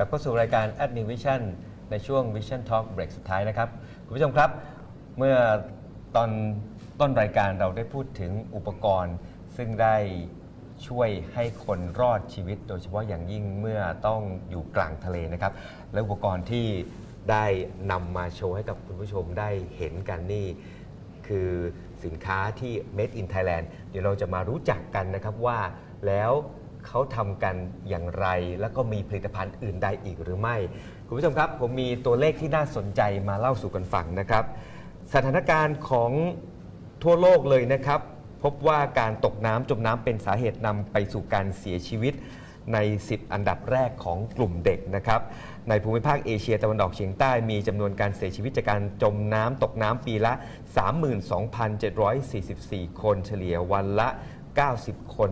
กลับเข้าสู่รายการ Ad New Vision ในช่วง Vision Talk เบรกสุดท้ายนะครับ คุณผู้ชมครับ เมื่อตอนต้นรายการเราได้พูดถึงอุปกรณ์ ซึ่งได้ช่วยให้คนรอดชีวิต โดยเฉพาะอย่างยิ่งเมื่อต้องอยู่กลางทะเลนะครับ และอุปกรณ์ที่ได้นำมาโชว์ให้กับคุณผู้ชมได้เห็นกันนี่ คือสินค้าที่ Made in Thailand เดี๋ยวเราจะมารู้จักกันนะครับว่าแล้ว เขาทำกันอย่างไร แล้วก็มีผลิตภัณฑ์อื่นใดอีกหรือไม่ คุณผู้ชมครับ ผมมีตัวเลขที่น่าสนใจมาเล่าสู่กันฟังนะครับ สถานการณ์ของทั่วโลกเลยนะครับ พบว่าการตกน้ำจมน้ำเป็นสาเหตุนำไปสู่การเสียชีวิตใน 10 อันดับแรกของกลุ่มเด็กนะครับ ในภูมิภาคเอเชียตะวันออกเฉียงใต้มีจำนวนการเสียชีวิตจากการจมน้ำตกน้ำปีละ 32,744 คนเฉลี่ยวันละ 90 คน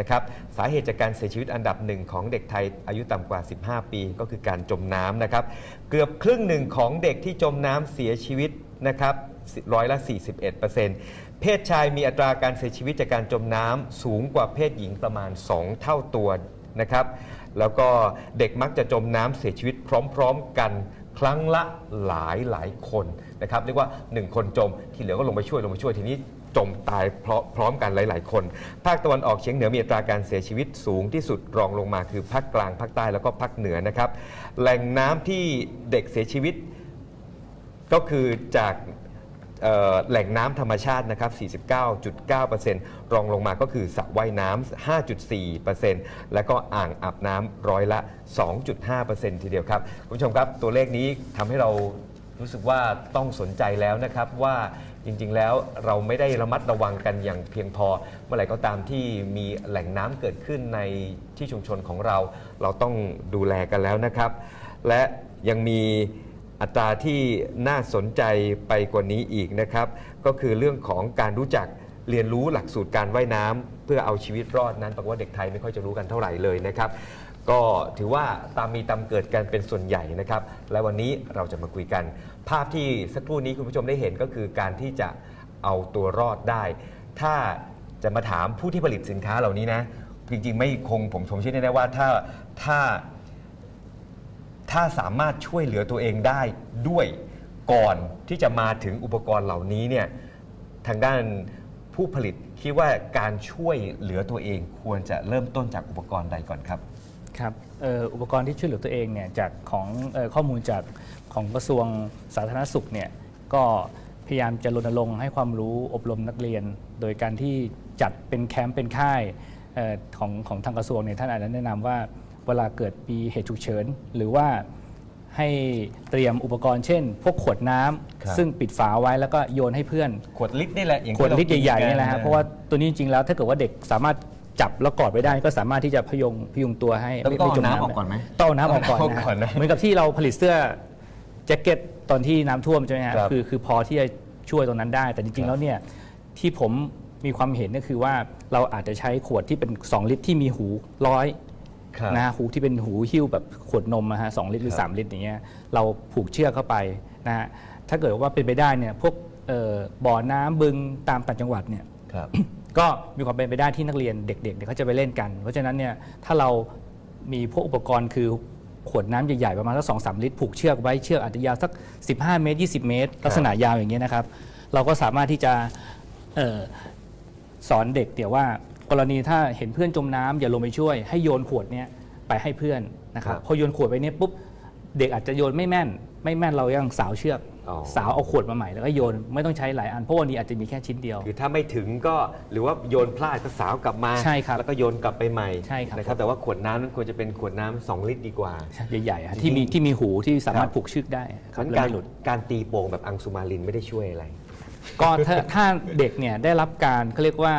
นะครับสาเหตุจากการเสียชีวิตอันดับหนึ่งของเด็กไทยอายุต่ำกว่า 15 ปีก็คือการจมน้ำนะครับเกือบครึ่งหนึ่งของเด็กที่จมน้ำเสียชีวิตนะครับร้อยละ 41%เพศชายมีอัตราการเสียชีวิตจากการจมน้ำสูงกว่าเพศหญิงประมาณ 2 เท่าตัวนะครับแล้วก็เด็กมักจะจมน้ำเสียชีวิตพร้อม ๆ กันครั้งละหลายหลายคนนะครับเรียกว่า 1 คนจมที่เหลือก็ลงไปช่วยลงไปช่วยทีนี้ จมตายพร,พร้อมกันหลาย ๆ คน ภาคตะวันออกเฉียงเหนือมีอัตราการเสียชีวิตสูงที่สุดรองลงมาคือภาคกลางภาคใต้แล้วก็ภาคเหนือนะครับ แหล่งน้ำที่เด็กเสียชีวิต ก็คือจากเอ่อแหล่งน้ำธรรมชาตินะครับ 49.9%รองลงมาก็คือสระว่ายน้ำ 5.4%และก็อ่างอาบน้ำร้อยละ 2.5%ทีเดียวครับ คุณผู้ชมครับตัวเลขนี้ทำให้เรารู้สึกว่าต้องสนใจแล้วนะครับว่า จริง ๆ แล้วเราไม่ได้ระมัดระวังกันอย่างเพียงพอ เมื่อไหร่ก็ตามที่มีแหล่งน้ำเกิดขึ้นในที่ชุมชนของเรา เราต้องดูแลกันแล้วนะครับ และยังมีอัตราที่น่าสนใจไปกว่านี้อีกนะครับ ก็คือเรื่องของการรู้จักเรียนรู้หลักสูตรการว่ายน้ำเพื่อเอาชีวิตรอดนั้นปรากฏว่าเด็กไทยไม่ค่อยจะรู้กันเท่าไหร่เลยนะครับ ก็ถือว่าตามมีตามเกิดกันเป็นส่วนใหญ่นะครับ และวันนี้เราจะมาคุยกัน ภาพที่สักครู่นี้คุณผู้ชมได้เห็นก็คือการที่จะเอาตัวรอดได้ ถ้าจะมาถามผู้ที่ผลิตสินค้าเหล่านี้นะ จริงๆ ไม่คงผมผมเชื่อแน่ๆว่าถ้าถ้า ถ้าสามารถช่วยเหลือตัวเองได้ด้วยก่อนที่จะมาถึงอุปกรณ์เหล่านี้เนี่ยทางด้านผู้ผลิตคิดว่าการช่วยเหลือตัวเองควรจะเริ่มต้นจากอุปกรณ์ใดก่อนครับ ครับเอ่ออุปกรณ์ที่ช่วยเหลือตัวเองเนี่ยจากของเออข้อมูลจากของกระทรวงสาธารณสุขเนี่ยก็พยายามจะรณรงค์ให้ความรู้อบรมนักเรียน โดยการที่จัดเป็นแคมป์เป็นค่ายเออของของทางกระทรวงเนี่ยท่านอาจจะแนะนำว่าเวลาเกิดมีเหตุฉุกเฉิน หรือว่าให้เตรียมอุปกรณ์เช่น พวกขวดน้ำครับซึ่งปิดฝาไว้แล้วก็โยนให้เพื่อน ขวดลิตรนี่แหละอย่างขวดที่ลิตรกิใหญ่ๆกันี่แหละฮะเพราะว่าตัวนี้จริงๆแล้วถ้าเกิดว่าเด็กสามารถ จับแล้วกอดไว้ได้ก็สามารถที่จะพยุงพยุงตัวให้ต้องไม่ต้องไม่จมเอาน้ำน้ำออกก่อนไหมต้องเอาน้ำออกก่อนต้องนะเอาก่อนนะเหมือนกับที่เราผลิตเสื้อแจ็คเก็ตตอนที่น้ำท่วมใช่ไหมฮะครับคือคือพอที่จะช่วยตรงนั้นได้ แต่จครัริงบๆแล้วเนี่ยที่ผมมีความเห็นก็คือว่าเราอาจจะใช้ขวดที่เป็น 2 ลิตรที่มีหูร้อยครับ นะฮะหูที่เป็นหูหิ้วแบบขวดนมนะฮะสองลิตรหรือครับ3ลิตรอย่างเงี้ยเราผูกเชือกเข้าไปนะฮะถ้าเกิดว่าเป็นไปได้เนี่ยพวกเอ่อบ่อน้ำบึงตามต่างจังหวัดเนี่ย ครับ ก็มีความเป็นไปได้ที่นักเรียนเด็กๆเนี่ยเขาจะไปเล่นกัน เพราะฉะนั้นเนี่ยถ้าเรามีพวกอุปกรณ์คือขวดน้ำใหญ่ๆประมาณสักสองสามลิตรผูกเชือกไว้เชือกอาจจะยาวสัก 15 เมตร 20 เมตร ลักษณะยาวอย่างเงี้ยนะครับ เราก็สามารถที่จะเอ่อสอนเด็กเดี๋ยวว่า กรณีถ้าเห็นเพื่อนจมน้ำอย่าลงไปช่วย ให้โยนขวดเนี้ยไปให้เพื่อนนะครับครับ พอโยนขวดไปเนี่ยปุ๊บเด็กอาจจะโยนไม่แม่น ไม่แม่นเรายังสาวเชือกอ๋อ สาวเอาขวดมาใหม่แล้วก็โยนไม่ต้องใช้หลายอันเพราะวันนี้อาจจะมีแค่ชิ้นเดียว คือถ้าไม่ถึงก็หรือว่าโยนพลาดก็สาวกลับมาใช่ครับแล้วก็โยนกลับไปใหม่ใช่ครับนะครับแต่ว่าขวดน้ำนั้นควรจะเป็นขวดน้ำสองลิตรดีกว่า ใหญ่ๆฮะจริงๆที่มีที่มีหูที่สามารถครับผูกเชือกได้ครับงั้นแล้วการไม่หลุดการตีโป่งแบบอังสุมาลินไม่ได้ช่วยอะไร ก็ถ้าถ้าเด็กเนี่ยได้รับการเขาเรียกว่า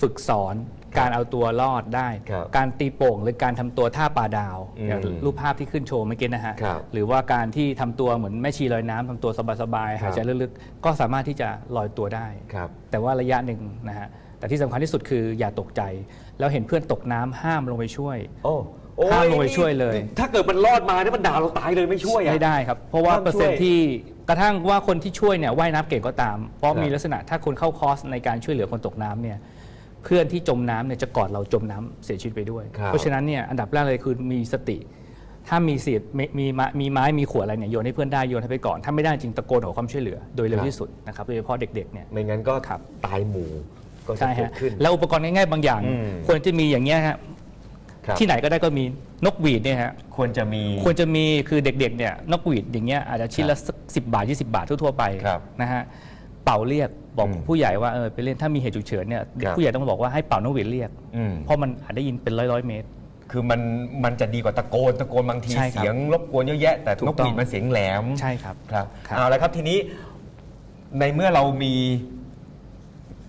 ฝึกสอน การเอาตัวรอดได้ ครับการตีโป่งหรือการทำตัวท่าปลาดาวอืมอย่างรูปภาพที่ขึ้นโชว์เมื่อกี้นะฮะครับหรือว่าการที่ทำตัวเหมือนแม่ชีลอยน้ำทำตัวสบายครับๆหายใจลึกๆก็สามารถที่จะลอยตัวได้ ครับ แต่ว่าระยะหนึ่งนะฮะแต่ที่สำคัญที่สุดคืออย่าตกใจ แล้วเห็นเพื่อนตกน้ำห้ามลงไปช่วย โอ้โอ้ห้ามลงไปช่วยเลย ถ้าเกิดมันรอดมาเนี่ยมันด่าเราตายเลยไม่ช่วยอะ ไม่ได้ครับ เพราะว่าห้ามช่วยเปอร์เซ็นต์ที่กระทั่งว่าคนที่ช่วยเนี่ยว่ายน้ำเก่งก็ตาม เพราะครับมีลักษณะถ้าคนเข้าคอร์สในการช่วยเหลือคนตกน้ำเนี่ย เพื่อนที่จมน้ำเนี่ยจะกอดเราจมน้ำเสียชีวิตไปด้วย ครับ เพราะฉะนั้นเนี่ยอันดับแรกเลยคือมีสติ ถ้ามีสิทธิ์มีมีไม้มีไม้มีขวดอะไรเนี่ยโยนให้เพื่อนได้โยนให้ไปก่อน ถ้าไม่ได้จริงตะโกนขอความช่วยเหลือโดยเร็วที่สุดนะครับโดยเฉพาะเด็กๆเนี่ย ไม่งั้นก็ครับ ตายหมู่ก็จะใช่เกิดฮะขึ้น แล้วอุปกรณ์ง่ายๆบางอย่าง อืม ควรจะมีอย่างเงี้ยฮะครับที่ไหนก็ได้ก็มีนกหวีดเนี่ยฮะ ควรจะมี ควรจะมีคือเด็กๆเนี่ยนกหวีดอย่างเงี้ยอาจจะชิ้นละสักสิบาท 20 บาททั่วๆไปครับนะฮะ เป่าเรียกบอกอืมผู้ใหญ่ว่าเออไปเล่นถ้ามีเหตุฉุกเฉินเนี่ยครับ ผู้ใหญ่ต้องบอกว่าให้เป่านกหวีดเรียก อืมเพราะมันอาจได้ยินเป็นร้อยๆเมตร คือมันมันจะดีกว่าตะโกนตะโกนบางทีใช่ครับเสียงรบกวนเยอะแยะ แต่ถูกนกหวีดต้องมันเสียงแหลม ใช่ครับ ครับครับ เอาละครับทีนี้ในเมื่อเรามี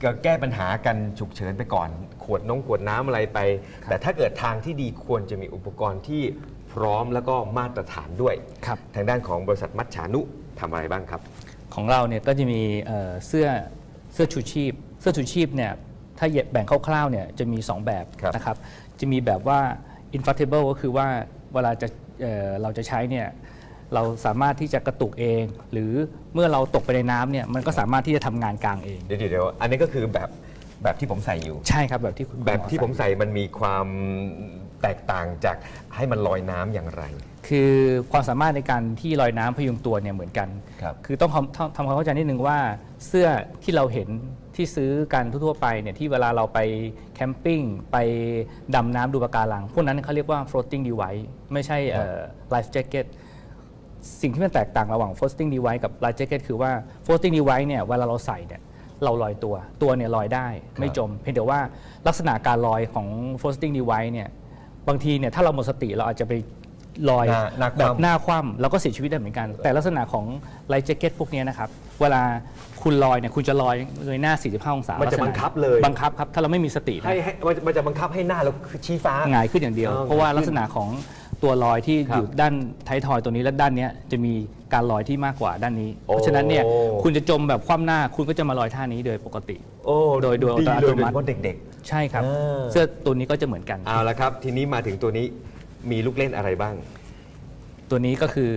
ก็แก้ปัญหากันฉุกเฉินไปก่อน ขวดน้องขวดน้ำอะไรไป แต่ถ้าเกิดทางที่ดีควรจะมีอุปกรณ์ที่พร้อมแล้วก็มาตรฐานด้วย ครับ ทางด้านของบริษัทมัชชานุทำอะไรบ้างครับ ของเราเนี่ยก็จะมีเอ่อเสื้อเสื้อชูชีพ เสื้อชูชีพเนี่ยถ้าแบ่งคร่าวๆเนี่ยจะมี 2 แบบครับนะครับจะมีแบบว่า inflatable ก็คือว่าเวลาจะเอ่อเราจะใช้เนี่ยเราสามารถที่จะกระตุกเอง หรือเมื่อเราตกไปในน้ำเนี่ยมันก็สามารถที่จะทำงานกลางเอง เดี๋ยวเดี๋ยวอันนี้ก็คือแบบแบบที่ผมใส่อยู่ ใช่ครับแบบที่คุณแบบที่ผมหอใส่มันมีความแตกต่างจากให้มันลอยน้ำอย่างไร คือความสามารถในการที่ลอยน้ำพยุงตัวเนี่ยเหมือนกันครับคือต้องทำทำทำความเข้าใจนิดนึงว่าเสื้อที่เราเห็นที่ซื้อกันทั่วๆไปเนี่ยที่เวลาเราไปแคมปิ้งไปดำน้ำดูปะการัง พวกนั้นเขาเรียกว่า floating device ไม่ใช่เอ่อ life jacket สิ่งที่มันแตกต่างระหว่าง floating device กับ life jacket คือว่า floating device เนี่ยเวลาเราใส่เนี่ยเราลอยตัว ตัวเนี่ยลอยได้ไม่จม เพียงแต่ว่าลักษณะการลอยของ floating device เนี่ยบางทีเนี่ยถ้าเราหมดสติเราอาจจะไป ลอยหน้าหน้าคว่ำแบบหน้าคว่ำเราก็เสียชีวิตได้เหมือนกัน แต่ลักษณะของไลท์แจ็คเก็ตพวกเนี้ยนะครับ เวลาคุณลอยเนี่ยคุณจะลอยเงยหน้า 45 องศามันจะลักษณบังคับเลย บังคับครับ ถ้าเราไม่มีสตินะให้ให้มันมันจะบังคับให้หน้าเราชี้ฟ้า หงายขึ้นอย่างเดียวอ๋อเพราะว่าหงายขึ้นลักษณะของตัวลอยที่ครับอยู่ด้านท้ายทอยตัวนี้และด้านเนี้ยจะมีการลอยที่มากกว่าด้านนี้ โอ้ เพราะฉะนั้นเนี่ยคุณจะจมแบบคว่ำหน้าคุณก็จะมาลอยท่านี้โดยปกติ โอ้โดยโดยดีอัตเลโนยโดยมัเฉติพาะเด็ก ใช่ครับอ่าเสื้อตัวนี้ก็จะเหมือนกัน ๆ เอาละครับ ทีนี้มาถึงตัวนี้ มีลูกเล่นอะไรบ้าง ตัวนี้ก็คือ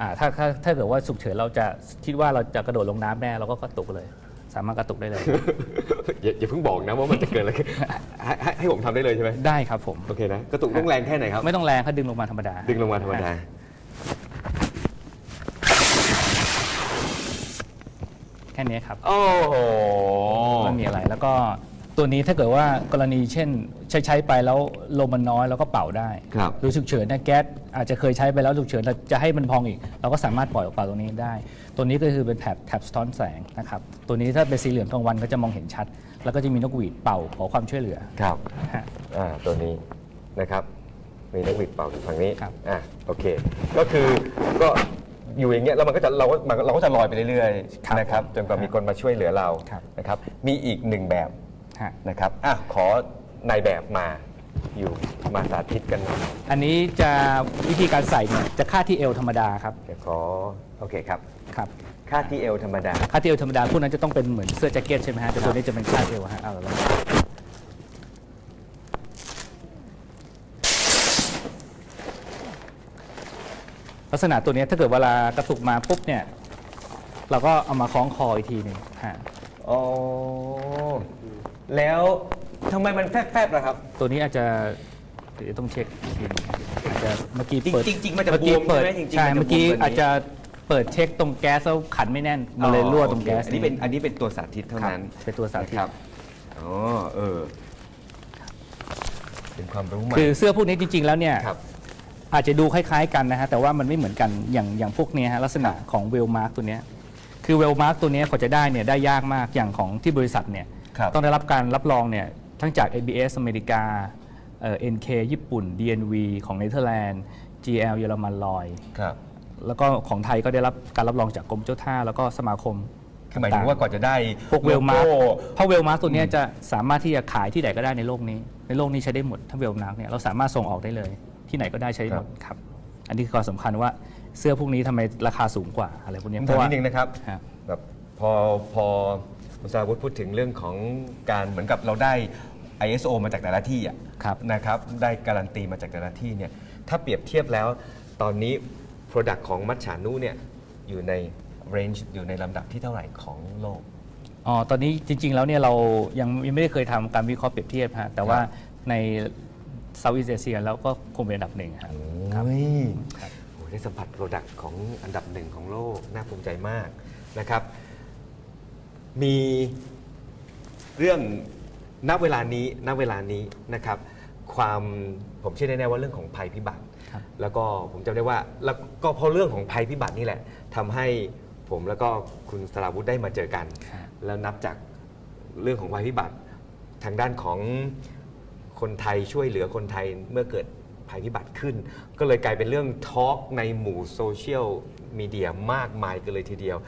อาถ้าถ้าถ้าเกิดว่าฉุกเฉินเราจะคิดว่าเราจะกระโดดลงน้ำแน่เราก็กระตุกเลย สามารถกระตุกได้เลย อย่าอย่าเพิ่งบอกนะว่ามันจะเกิดอะไรขึ้นให้ให้ให้ผมทำได้เลยใช่ไหมได้ครับผม โอเคนะกระตุกต้องแรงแค่ไหนครับ ไม่ต้องแรงเขาดึงลงมาธรรมดาดึงลงมาธรรมดา แค่นี้ครับ โอ้โห ไม่มีอะไรแล้วก็ ตัวนี้ถ้าเกิดว่ากรณีเช่น ใช้ใช้ไปแล้วลมมันน้อยแล้วก็เป่าได้ครับหรือฉุกเฉินนะแก๊สอาจจะเคยใช้ไปแล้วฉุกเฉินแต่จะให้มันพองอีก เราก็สามารถปล่อยออกมาตรงนี้ได้ ตัวนี้ก็คือเป็นแถบแถบสะท้อนแสงนะครับตัวนี้ถ้าเป็นสีเหลืองกลางวันก็จะมองเห็นชัด แล้วก็จะมีนกหวีดเป่าขอความช่วยเหลือครับฮะ อ่าตัวนี้นะครับ มีนกหวีดเป่าอยู่ฝั่งนี้ครับ อ่าโอเค ก็คือก็อยู่อย่างเงี้ยแล้วมันก็จะเราก็มันเราก็จะลอยไปเรื่อยครับๆนะครับจนกว่ามีคนมาช่วยเหลือเราครับ นะครับ มีอีกหนึ่งแบบ ฮะ นะครับอะขอนายแบบมาอยู่มาสาธิตกันหน่อยอันนี้จะวิธีการใส่เนี่ยจะคาดที่เอวธรรมดาครับเดี๋ยวขอโอเคครับครับคาดที่เอวธรรมดาคาดที่เอวธรรมดาพวกนั้นจะต้องเป็นเหมือนเสื้อแจ็คเก็ตใช่ไหมฮะแต่ตัวนี้จะเป็นคาดเอวฮะเอาละลักษณะตัวเนี้ยถ้าเกิดเวลากระตุกมาปุ๊บเนี่ยเราก็เอามาคล้องคออีกทีหนึ่งฮะ อ๋อ แล้วทำไมมันแฟบๆล่ะครับ ตัวนี้อาจจะเดี๋ยวต้องเช็คอีกทีหนึงอาจจะเมื่อกี้จริงเปิดจริงๆมันจะเมื่อกี้บวมเปิดใช่ไหมจริงๆใช่มันจะเมื่อกี้บวมแบบนี้ อาจจะเปิดเช็คตรงแก๊สแล้วขันไม่แน่นมันเลยรั่วตรงแก๊ส อันนี้เป็นอันนี้เป็นตัวสาธิตเท่าครับนั้นเป็นตัวสาธิตครับอ๋อเออเป็นความรู้ใหม่ คือเสื้อพวกนี้จริง ๆ แล้วเนี่ย ครับอาจจะดูคล้ายๆกันนะฮะแต่ว่ามันไม่เหมือนกันอย่างอย่างพวกเนี้ยฮะลักษณะของเวลมาร์กตัวเนี้ยคือเวลมาร์กตัวเนี้ยกว่าจะได้เนี่ยได้ยากมากอย่างของที่บริษัทเนี่ยครับ ต้องได้รับการรับรองเนี่ยทั้งจาก ABS อเมริกาเอ่อ NK ญี่ปุ่น DNV ของเนเธอร์แลนด์ GL เยอรมันลอยครับแล้วก็ของไทยก็ได้รับการรับรองจากกรมเจ้าท่า แล้วก็สมาคมคือหมายถึงว่าก่อนจะได้พวกเวลมาร์กโโเพราะเวลมาร์กตัวเนี้ยจะสามารถที่จะขายที่ไหนก็ได้ในโลกนี้ ในโลกนี้ใช้ได้หมดถ้าเวลมาร์กเนี่ยเราสามารถส่งออกได้เลย ที่ไหนก็ได้ใช้ได้หมดครับ อันนี้คือความสำคัญว่าเสื้อพวกนี้ทำไมราคาสูงกว่าอะไรพวกเนี้ยผมเพถามราะว่านิดนึงนะครับฮะแบบพอพอ คุณสราวุฒิพูดถึงเรื่องของการเหมือนกับเราได้ ISO มาจากแต่ละที่อะครับนะครับได้การันตีมาจากแต่ละที่เนี่ยถ้าเปรียบเทียบแล้วตอนนี้ Product ของมัชชานุเนี่ยอยู่ใน range อยู่ในลำดับที่เท่าไหร่ของโลก อ๋อ ตอนนี้จริง ๆ แล้วเนี่ยเรายังยังไม่ได้เคยทำการวิเคราะห์เปรียบเทียบฮะ แต่ว่าในเซาท์อีสเอเชียแล้วก็คงเป็นอันดับหนึ่งครับ ครับ โอ้ยครับโอ้ยได้สัมผัสโปรดักต์ของอันดับหนึ่งของโลก น่าภูมิใจมากนะครับ มีเรื่องณเวลานี้ณเวลานี้นะครับ ความผมเชื่อแน่ๆว่าเรื่องของภัยพิบัติ ครับ แล้วก็ผมจำได้ว่าแล้วก็เพราะเรื่องของภัยพิบัตินี่แหละทำให้ผมแล้วก็คุณสราวุธได้มาเจอกัน ครับ แล้วนับจากเรื่องของภัยพิบัติ ทางด้านของคนไทยช่วยเหลือคนไทยเมื่อเกิด ภัยพิบัติขึ้น ก็เลยกลายเป็นเรื่องทอล์กในหมู่โซเชียลมีเดียมากมายกันเลยทีเดียว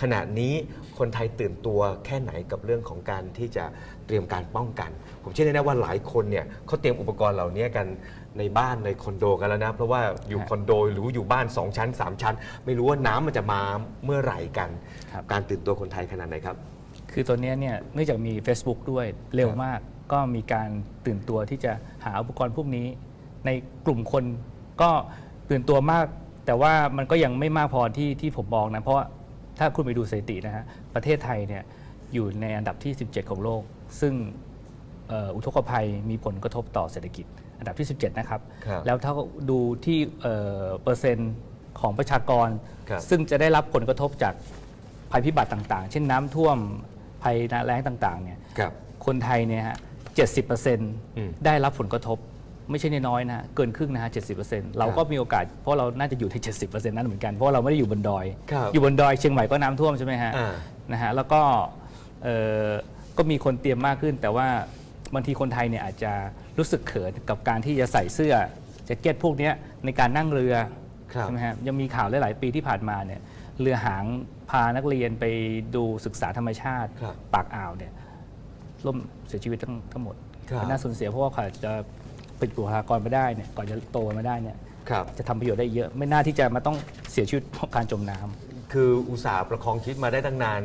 ขณะนี้คนไทยตื่นตัวแค่ไหนกับเรื่องของการที่จะเตรียมการป้องกัน ผมเชื่อแน่ๆว่าหลายคนเนี่ยเขาเตรียมอุปกรณ์เหล่านี้กันในบ้านในคอนโดกันแล้วนะ เพราะว่าอยู่ครับคอนโดหรืออยู่บ้าน 2 ชั้น 3 ชั้น ไม่รู้ว่าน้ำมันจะมาเมื่อไหร่กันครับการตื่นตัวคนไทยขนาดไหนครับ คือตัวเนี้ยเนี่ยเนื่องจากมี Facebook ด้วยเร็วมากก็มีการตื่นตัวที่จะหาอุปกรณ์พวกนี้ ในกลุ่มคนก็ตื่นตัวมาก แต่ว่ามันก็ยังไม่มากพอที่ที่ผมมองนะ เพราะว่าถ้าคุณไปดูสถิตินะฮะประเทศไทยเนี่ยอยู่ในอันดับที่ 17 ของโลก ซึ่งเอ่ออุทกภัยมีผลกระทบต่อเศรษฐกิจ อันดับที่ 17 นะครับ ครับแล้วถ้าดูที่เอ่อเปอร์เซ็นต์ของประชากร ครับ ซึ่งจะได้รับผลกระทบจากภัยพิบัติต่างๆ เช่นน้ำท่วมภัยนาแล้งต่างๆเนี่ย ครับ คนไทยเนี่ยฮะเจ็ดสิบเปอร์เซ็นต์อืม ได้รับผลกระทบ ไม่ใช่น้อยๆนะฮะเกินครึ่งนะฮะเจ็ดสิบเปอร์เซ็นต์เราก็มีโอกาสเพราะเราน่าจะอยู่ที่เจ็ดสิบเปอร์เซ็นต์นั้นเหมือนกันเพราะเราไม่ได้อยู่บนดอยครับอยู่บนดอยเชียงใหม่ก็น้ำท่วมใช่ไหมฮะอ่านะฮะแล้วก็เอ่อก็มีคนเตรียมมากขึ้น แต่ว่าบางทีคนไทยเนี่ยอาจจะรู้สึกเขินกับการที่จะใส่เสื้อแจ็คเก็ตพวกเนี้ยในการนั่งเรือครับใช่ไหมฮะยังมีข่าวหลาย ๆ ปีที่ผ่านมาเนี่ยเรือหางพานักเรียนไปดูศึกษาธรรมชาติครับปากอ่าวเนี่ยล่มเสียชีวิตทั้งทั้งหมดครับน่าสูญเสียเพราะว่าเขาจะ เป็นบุคลากรไม่ได้เนี่ยก่อนจะโตมาได้เนี่ยครับ จะทำประโยชน์ได้เยอะไม่น่าที่จะมาต้องเสียชีวิตเพราะการจมน้ำ คืออุตสาห์ประคองชีวิตมาได้ตั้งนาน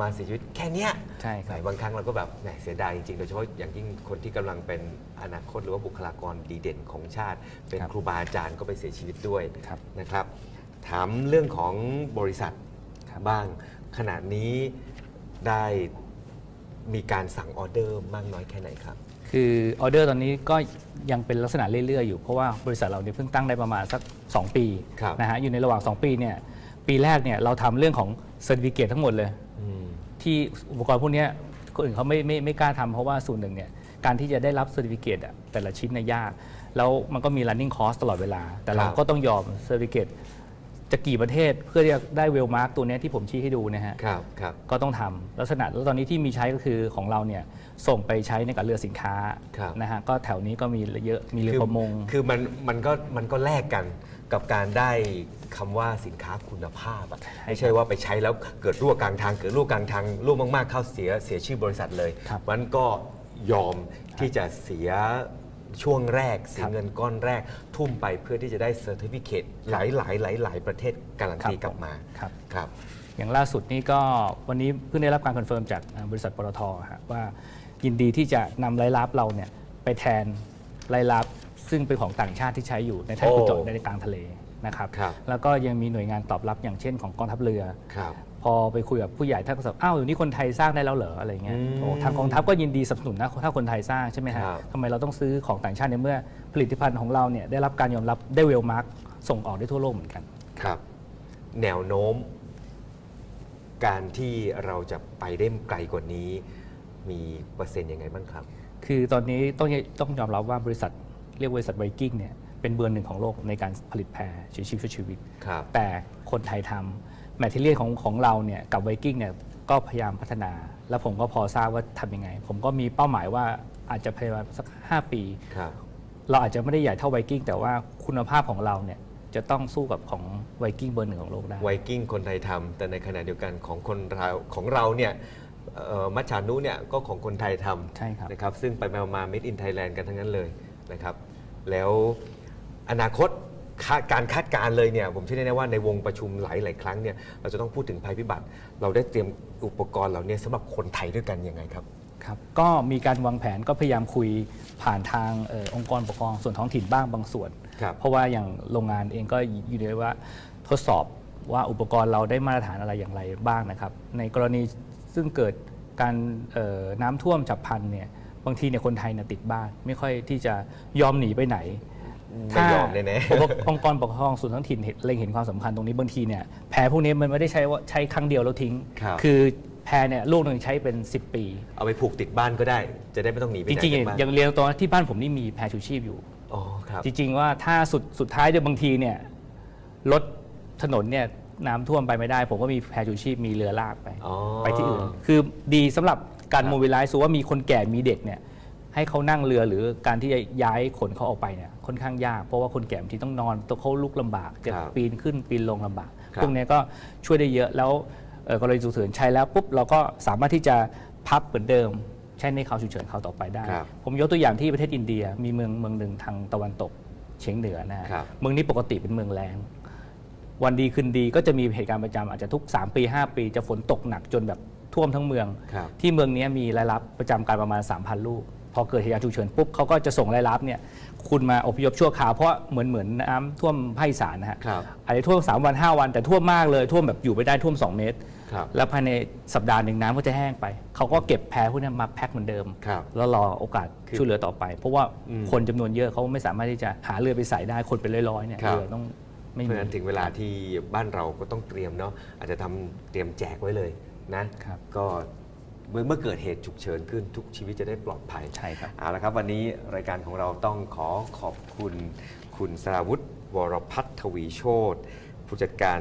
มาเสียชีวิตแค่เนี้ยใช่ครับบางครั้งเราก็แบบแหมเสียดายจริงๆ โดยเฉพาะอย่างยิ่งคนที่กำลังเป็นอนาคตหรือว่าบุคลากรดีเด่นของชาติ เป็นครับครูบาอาจารย์ก็ไปเสียชีวิตด้วยครับ นะครับ ถามเรื่องของบริษัทครับ บ้างขณะนี้ได้มีการสั่งออเดอร์มากน้อยแค่ไหนครับ คือออเดอร์ตอนนี้ก็ยังเป็นลักษณะเรื่อยๆอยู่ เพราะว่าบริษัทเราเนี่ยเพิ่งตั้งได้ประมาณสัก 2 ปีครับนะฮะอยู่ในระหว่าง 2 ปีเนี่ยปีแรกเนี่ยเราทำเรื่องของเซอร์ติฟิเคทั้งหมดเลยอืมที่อุปกรณ์พวกเนี้ยคนอื่นเขาไม่ไม่ไม่กล้าทำเพราะว่าส่วนหนึ่งเนี่ยการที่จะได้รับเซอร์ติฟิเคตแต่ละชิ้นเนี่ยยาก แล้วมันก็มี running cost ตลอดเวลา แต่เราครับก็ต้องยอมเซอร์ติฟิเคต จะกี่ประเทศเพื่อที่จะได้เวลมาร์กตัวเนี้ยที่ผมชี้ให้ดูนะฮะ ครับครับก็ต้องทำลักษณะแล้วตอนนี้ที่มีใช้ก็คือของเราเนี่ยส่งไปใช้ในกับเรือสินค้าครับ นะฮะก็แถวนี้ก็มีเยอะมีเรือคือประมง คือมันมันก็มันก็แลกกันกับการได้คำว่าสินค้าคุณภาพอะใช่ไม่ใช่ว่าไปใช้แล้วเกิดรั่วกลางทางเกิดรั่วกลางทางรั่วมากๆเข้าเสียเสียชื่อบริษัทเลยครับ มันก็ยอมที่จะเสีย ช่วงแรกเสียครับเงินก้อนแรก ทุ่มไปเพื่อที่จะได้เซอร์ติฟิเคตหลายหลายหลายหลายๆประเทศการันตีครับกลับมาครับครับ อย่างล่าสุดนี้ก็วันนี้เพิ่งได้รับการคอนเฟิร์มจากอ่าบริษัทปตทฮะว่ายินดีที่จะนำรายรับเราเนี่ยไปแทนรายรับซึ่งเป็นของต่างชาติที่ใช้อยู่ในแท่นโอ้ขุดเจาะในกลางทะเลนะครับครับ แล้วก็ยังมีหน่วยงานตอบรับอย่างเช่นของกองทัพเรือครับ พอไปคุยกับผู้ใหญ่ท่านก็บอกอ้าวเดี๋ยวนี้คนไทยสร้างได้แล้วเหรออะไรเงี้ยอืมโอ้ทางกองทัพก็ยินดีสนับสนุนนะถ้าคนไทยสร้างใช่ไหมฮะครับทำไมเราต้องซื้อของต่างชาติในเมื่อผลิตภัณฑ์ของเราเนี่ยได้รับการยอมรับได้เวลมาร์กส่งออกได้ทั่วโลกเหมือนกันครับ แนวโน้ม การที่เราจะไปได้ไกลกว่านี้ มีเปอร์เซ็นต์ยังไงบ้างครับ คือตอนนี้ต้องต้องยอมรับว่าบริษัทเรียกบริษัทไวกิ้งเนี่ยเป็นเบอร์หนึ่งของโลกในการผลิตแพรชีวิตช่วยชีวิตครับแต่คนไทยทำ แมทเทียลของของเราเนี่ยกับไวกิ้งเนี่ยก็พยายามพัฒนา แล้วผมก็พอทราบว่าทำยังไง ผมก็มีเป้าหมายว่าอาจจะพยายามสัก 5 ปี ครับ เราอาจจะไม่ได้ใหญ่เท่าไวกิ้งแต่ว่าคุณภาพของเราเนี่ยจะต้องสู้กับของไวกิ้งเบอร์หนึ่งของโลกได้ ไวกิ้งคนไทยทำแต่ในขณะเดียวกันของคนเราของเราเนี่ยเอ่อมัจฉานุเนี่ยก็ของคนไทยทำใช่ครับ นะครับซึ่งไปมา made in Thailand กันทั้งนั้นเลยนะครับ แล้วอนาคต คาดการคาดการณ์เลยเนี่ยผมเชื่อแน่ๆว่าในวงประชุมหลายหลายๆครั้งเนี่ยเราจะต้องพูดถึงภัยพิบัติ เราได้เตรียมอุปกรณ์เหล่านี้สำหรับคนไทยด้วยกันยังไงครับครับก็มีการวางแผนก็พยายามคุยผ่านทางเออองค์กรปกครองส่วนท้องถิ่นบ้างบางส่วน ครับ เพราะว่าอย่างโรงงานเองก็อยู่ในว่าทดสอบว่าอุปกรณ์เราได้มาตรฐานอะไรอย่างไรบ้างนะครับ ในกรณีซึ่งเกิดการเอ่อน้ำท่วมฉับพลันเนี่ยบางทีเนี่ยคนไทยเนี่ยติดบ้าน ไม่ค่อยที่จะยอมหนีไปไหน ไม่ยอมแน่ถ้าองค์กรปกครองส่วนท้องถิ่นเห็นเล็งเห็นความสำคัญตรงนี้บางทีเนี่ยแพรพวกนี้มันไม่ได้ใช้ว่าใช้ครั้งเดียวแล้วทิ้งครับอแพรเนี่ยลูกหนึ่งใช้เป็น 10 ปีจนริงจากบ้านๆอย่างเรียนตรงๆที่บ้านผมนี่มีแพรชูชีพอยู่อ๋อครับจริงๆว่าถ้าสุดสุดท้ายเดี๋ยวบางทีเนี่ยรถถนนเนี่ยน้ำท่วมไปไม่ได้ ผมก็มีแพรชูชีพมีเรือลากไปอ๋อไปที่อื่น คือดีสำหรับการครับโมบิลไลซ์ว่ามีคนแก่มีเด็กเนี่ย ให้เขานั่งเรือหรือการที่จะย้ายขนเขาออกไปเนี่ยค่อนข้างยาก เพราะว่าคนแก่บางทีต้องนอนตัวเขาลุกลำบากจะครับปีนขึ้นปีนลงลำบากครับ พวกเนี้ยก็ช่วยได้เยอะแล้วเอ่อกรณีฉุกเฉินใช้แล้วปุ๊บเราก็สามารถที่จะพับเหมือนเดิม ใช้ในข่าวฉุกเฉินข่าวต่อไปได้ ครับผมยกตัวอย่างที่ประเทศอินเดียมีเมืองเมืองหนึ่งทางตะวันตกเฉียงเหนือนะฮะครับ เมืองนี้ปกติเป็นเมืองแล้งวันดีคืนดีก็จะมีเหตุการณ์ประจำอาจจะทุก 3 ปี 5 ปีจะฝนตกหนักจนแบบท่วมทั้งเมือง ครับ ที่เมืองนี้มีรายรับประจำการประมาณ 3,000 ลูก พอเกิดเหตุการณ์ฉุกเฉินปุ๊บเขาก็จะส่งรายรับเนี่ยคุณมาอพยพชั่วคราวเพราะเหมือนเหมือนน้ำท่วมภาคอีสานนะฮะครับอาจจะท่วม3วัน5 วันแต่ท่วมมากเลยท่วมแบบอยู่ไม่ได้ท่วม 2 เมตร ครับ แล้วภายในสัปดาห์หนึ่งน้ำก็จะแห้งไป เขาก็เก็บแพรพวกนี้มาแพ็คเหมือนเดิม ครับแล้วรอโอกาสคือช่วยเหลือต่อไป เพราะว่าอืมคนจำนวนเยอะเขาไม่สามารถที่จะหาเรือไปใส่ได้คนเป็นร้อยๆเนี่ยครับ เรือต้องไม่เพมี ราะฉะนั้นถึงเวลาที่บ้านเราก็ต้องเตรียมเนาะอาจจะทำเตรียมแจกไว้เลยนะครับ ก็ เมื่อเมื่อเกิดเหตุฉุกเฉินขึ้นทุกชีวิตจะได้ปลอดภัยใช่ครับเอาละครับ วันนี้รายการของเราต้องขอขอบคุณคุณสราวุฒิวรพัฒน์ทวีโชตผู้จัดการ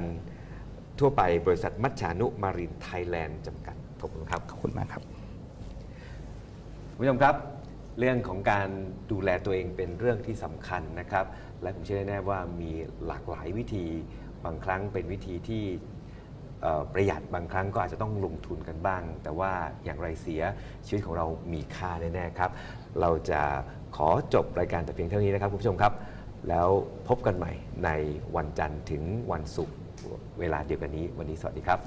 ทั่วไปบริษัทมัชชานุมารินไทยแลนด์จำกัดขอบคุณครับขอบคุณมากครับคุณผู้ชมครับ เรื่องของการดูแลตัวเองเป็นเรื่องที่สำคัญนะครับ และผมเชื่อแน่ๆว่ามีหลากหลายวิธีบางครั้งเป็นวิธีที่เอ่อ ประหยัดบางครั้งก็อาจจะต้องลงทุนกันบ้าง แต่ว่าอย่างไรเสียชีวิตของเรามีค่าแน่ๆครับ เราจะขอจบรายการแต่เพียงเท่านี้นะครับคุณผู้ชมครับ แล้วพบกันใหม่ในวันจันทร์ถึงวันศุกร์เวลาเดียวกันนี้ วันนี้สวัสดีครับ